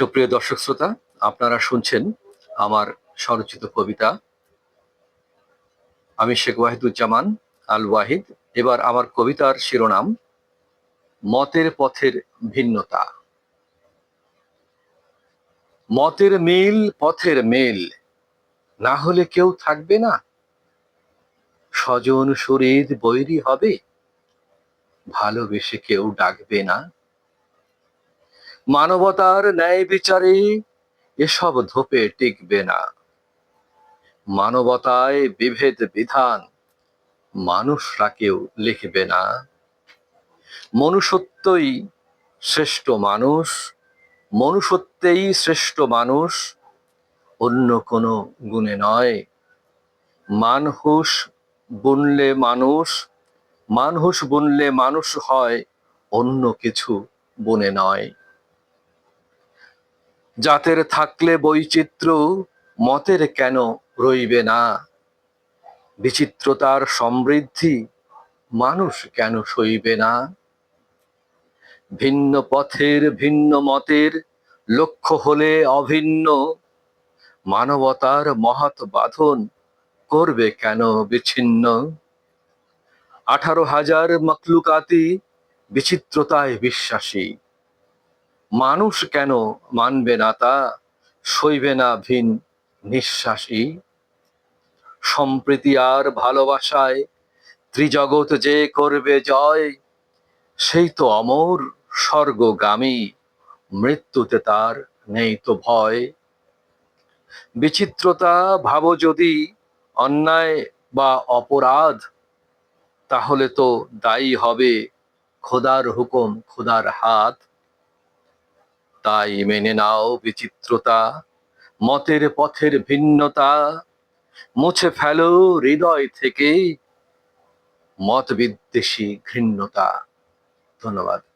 সুপ্রিয় দর্শক শ্রোতা, আপনারা শুনছেন আমার স্বরচিত কবিতা। আমি শেখ ওয়াহিদুজ্জামান আল ওয়াহিদ এবার আমার কবিতার শিরোনাম, মতের পথের ভিন্নতা। মতের মিল পথের মেল, না হলে কেউ থাকবে না। স্বজন শরীর বৈরী হবে, ভালোবেসে কেউ ডাকবে না। মানবতার ন্যায় বিচারে এসব ধোপে টিকবে না। মানবতায় বিভেদ বিধান মানুষরা কেউ লিখবে না। মনুষ্যত্বই শ্রেষ্ঠ মানুষ, মনুষ্যত্বেই শ্রেষ্ঠ মানুষ অন্য কোনো গুণে নয়। মানহুস বুনলে মানুষ মানহুস বুনলে মানুষ হয় অন্য কিছু বনে নয়। জাতের থাকলে বৈচিত্র্য, মতের কেন রইবে না? বিচিত্রতার সমৃদ্ধি মানুষ কেন সইবে না? ভিন্ন পথের, ভিন্ন মতের লক্ষ্য হলে অভিন্ন। মানবতার মহৎ বাঁধন করবে কেন বিচ্ছিন্ন? আঠারো হাজার মকলুকাতি বিচিত্রতায় বিশ্বাসী। মানুষ কেন মানবে না তা সইবে না ভিন নিঃশ্বাসী সম্প্রীতি আর ভালোবাসায় ত্রিজগৎ যে করবে জয়, সেই তো অমর স্বর্গগামী, মৃত্যুতে তার নেই তো ভয়। বিচিত্রতা ভাব যদি অন্যায় বা অপরাধ, তাহলে তো দায়ী হবে খোদার হুকুম, খোদার হাত। তাই মেনে নাও বিচিত্রতা, মতের পথের ভিন্নতা, মুছে ফেলো হৃদয় থেকে মত বিদ্বেষী ঘৃণ্যতা। ধন্যবাদ।